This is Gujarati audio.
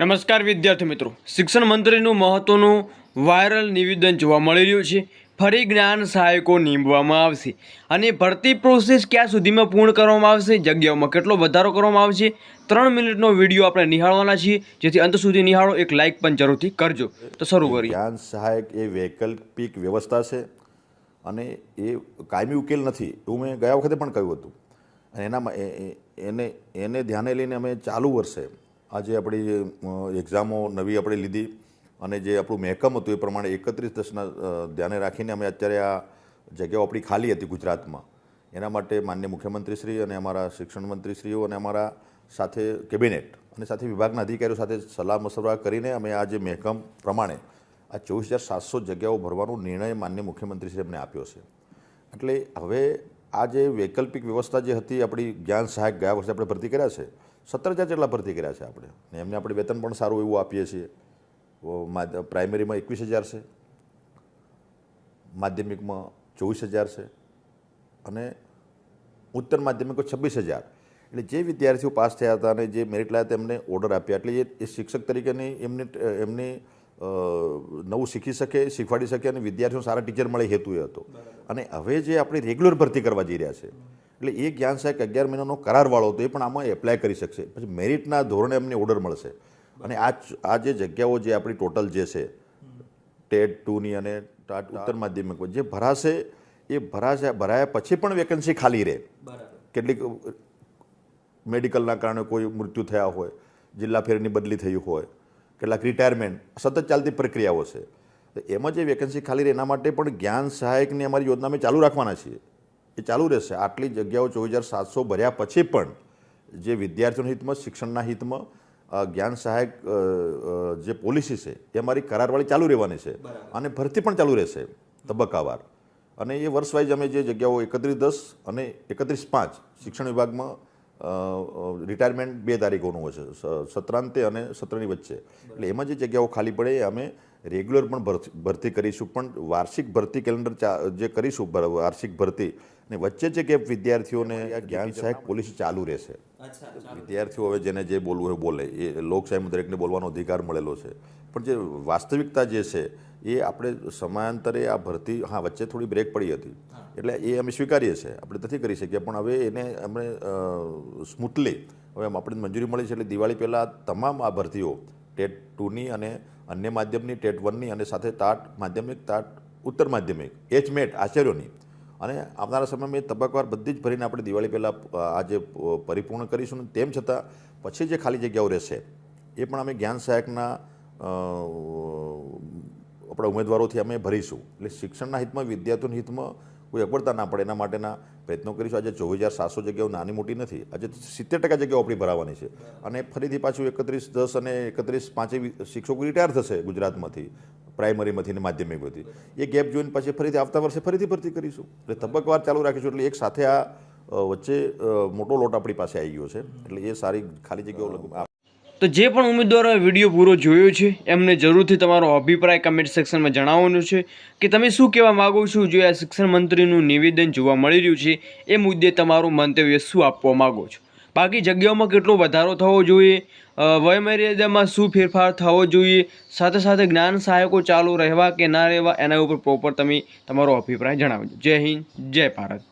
નમસ્કાર વિદ્યાર્થી મિત્રો. શિક્ષણ મંત્રીનું મહત્વનું વાયરલ નિવેદન જોવા મળી રહ્યું છે. ફરી જ્ઞાન સહાયકો નીમવામાં આવશે. અને ભરતી પ્રોસેસ ક્યાં સુધીમાં પૂર્ણ કરવામાં આવશે? જગ્યાઓમાં કેટલો વધારો કરવામાં આવશે? ત્રણ મિનિટનો વીડિયો આપણે નિહાળવાના છીએ. જેથી અંત સુધી નિહાળો. એક લાઇક પણ જરૂરથી કરજો. તો શરૂ કરીએ. જ્ઞાન સહાયક એ વૈકલ્પિક વ્યવસ્થા છે. અને એ કાયમી ઉકેલ નથી. એવું મેં ગયા વખતે પણ કહ્યું હતું. એનામાં એને એને ધ્યાને લઈને અમે ચાલુ વર્ષે આજે આપણી એક્ઝામો નવી આપણે લીધી અને જે આપણું મહેકમ હતું એ પ્રમાણે એકત્રીસ દસના ધ્યાને રાખીને અમે અત્યારે આ જગ્યાઓ આપણી ખાલી હતી ગુજરાતમાં. એના માટે માન્ય મુખ્યમંત્રીશ્રી અને અમારા શિક્ષણ મંત્રીશ્રીઓ અને અમારા સાથે કેબિનેટ અને સાથે વિભાગના અધિકારીઓ સાથે સલાહ મશવરા કરીને અમે આ જે મહેકમ પ્રમાણે આ ચોવીસ હજાર સાતસો જગ્યાઓ ભરવાનો નિર્ણય માન્ય મુખ્યમંત્રીશ્રી અમને આપ્યો છે. એટલે હવે આ જે વૈકલ્પિક વ્યવસ્થા જે હતી, આપણી જ્ઞાન સહાયક ગયા વર્ષે આપણે ભરતી કર્યા છે સત્તર હજાર જેટલા ભરતી કર્યા છે આપણે. ને એમને આપણે વેતન પણ સારું એવું આપીએ છીએ. પ્રાઇમરીમાં એકવીસ હજાર છે. માધ્યમિકમાં ચોવીસ હજાર છે. અને ઉત્તર માધ્યમિકો છવ્વીસ હજાર. એટલે જે વિદ્યાર્થીઓ પાસ થયા હતા અને જે મેરિટ લાયા તેમને ઓર્ડર આપ્યા. એટલે એ એ શિક્ષક તરીકેની એમને એમને નવું શીખી શકે શીખવાડી શકે અને વિદ્યાર્થીઓ સારા ટીચર મળે હેતુ. એ હતો અને હવે જે આપણે રેગ્યુલર ભરતી કરવા જઈ રહ્યા છે એટલે એ જ્ઞાન સહાયક અગિયાર મહિનાનો કરારવાળો હતો એ પણ આમાં એપ્લાય કરી શકશે. પછી મેરિટના ધોરણે એમને ઓર્ડર મળશે. અને આ આ જે જગ્યાઓ જે આપણી ટોટલ જે છે ટેટ ટુની અને ઉત્તર માધ્યમિક જે ભરાશે એ ભરાશે ભરાયા પછી પણ વેકન્સી ખાલી રહે. કેટલીક મેડિકલના કારણે કોઈ મૃત્યુ થયા હોય જિલ્લા ફેરની બદલી થઈ હોય કેટલાક રિટાયરમેન્ટ સતત ચાલતી પ્રક્રિયાઓ છે. તો એમાં જે વેકન્સી ખાલી રહે એના માટે પણ જ્ઞાન સહાયકની અમારી યોજના અમે ચાલુ રાખવાના છીએ. એ ચાલુ રહેશે. આટલી જગ્યાઓ ચોવીસ હજાર સાતસો ભર્યા પછી પણ જે વિદ્યાર્થીઓના હિતમાં શિક્ષણના હિતમાં જ્ઞાન સહાયક જે પોલિસી છે એ અમારી કરારવાળી ચાલુ રહેવાની છે. અને ભરતી પણ ચાલુ રહેશે તબક્કાવાર. અને એ વર્ષ વાઇઝ અમે જે જગ્યાઓ એકત્રીસ દસ અને એકત્રીસ પાંચ શિક્ષણ વિભાગમાં રિટાયરમેન્ટ બે તારીખોનું હોય છે. સત્રાંતે અને સત્રની વચ્ચે. એટલે એમાં જે જગ્યાઓ ખાલી પડે અમે રેગ્યુલર પણ ભરતી ભરતી કરીશું. પણ વાર્ષિક ભરતી કેલેન્ડર ચા- જે કરીશું વાર્ષિક ભરતી અને વચ્ચે જે કે વિદ્યાર્થીઓને આ જ્ઞાન સહાયક પોલિસી ચાલુ રહેશે. વિદ્યાર્થીઓ હવે જેને જે બોલવું હોય બોલે. એ લોકશાહીમાં દરેકને બોલવાનો અધિકાર મળેલો છે. પણ જે વાસ્તવિકતા જે છે એ આપણે સમયાંતરે આ ભરતી હા વચ્ચે થોડી બ્રેક પડી હતી. એટલે એ અમે સ્વીકારીએ છીએ. આપણે નથી કરી શકીએ. પણ હવે એને અમે સ્મૂથલી હવે આપણે મંજૂરી મળી છે. એટલે દિવાળી પહેલાં તમામ આ ભરતીઓ ટેટ ટુની અને અન્ય માધ્યમની ટેટ વનની અને સાથે તાટ માધ્યમિક તાટ ઉત્તર માધ્યમિક એચ મેટ આચાર્યોની અને આવનારા સમયમાં એ તબક્કાવાર બધી જ ભરીને આપણે દિવાળી પહેલાં આજે પરિપૂર્ણ કરીશું તેમ છતાં પછી જે ખાલી જગ્યાઓ રહેશે, એ પણ અમે જ્ઞાન સહાયકના આપણા ઉમેદવારોથી અમે ભરીશું. એટલે શિક્ષણના હિતમાં, વિદ્યાર્થીઓના હિતમાં કોઈ અગવડતા ના પડે. એના માટેના પ્રયત્નો કરીશું. આજે ચોવીસ હજાર સાતસો જગ્યાઓ નાની મોટી નથી. આજે સિત્તેર ટકા જગ્યાઓ આપણી ભરાવાની છે. અને ફરીથી પાછું એકત્રીસ દસ અને એકત્રીસ પાંચે શિક્ષકો રિટાયર થશે ગુજરાતમાંથી. પ્રાઇમરીમાંથી માધ્યમિક બધી એ ગેપ જોઈને પછી ફરીથી આવતા વર્ષે ફરીથી ભરતી કરીશું. એટલે તબક્કવાર ચાલુ રાખીશું એટલે એક સાથે આ વચ્ચે મોટો લોટ આપણી પાસે આવી ગયો છે. એટલે એ સારી ખાલી જગ્યાઓ તો જે પણ ઉમેદવારોએ વીડિયો પૂરો જોયો છે, એમને જરૂરથી તમારો અભિપ્રાય કમેન્ટ સેક્શનમાં જણાવવાનું છે કે તમે શું કહેવા માગો છો જો આ શિક્ષણ મંત્રીનું નિવેદન જોવા મળી રહ્યું છે, એ મુદ્દે તમારું મંતવ્ય શું આપવા માગો છો? બાકી જગ્યાઓમાં કેટલો વધારો થવો જોઈએ? વયમર્યાદામાં શું ફેરફાર થવો જોઈએ? સાથે સાથે જ્ઞાન સહાયકો ચાલુ રહેવા કે ના રહેવા, એના ઉપર પ્રોપર તમે તમારો અભિપ્રાય જણાવજો. જય હિન્દ, જય ભારત.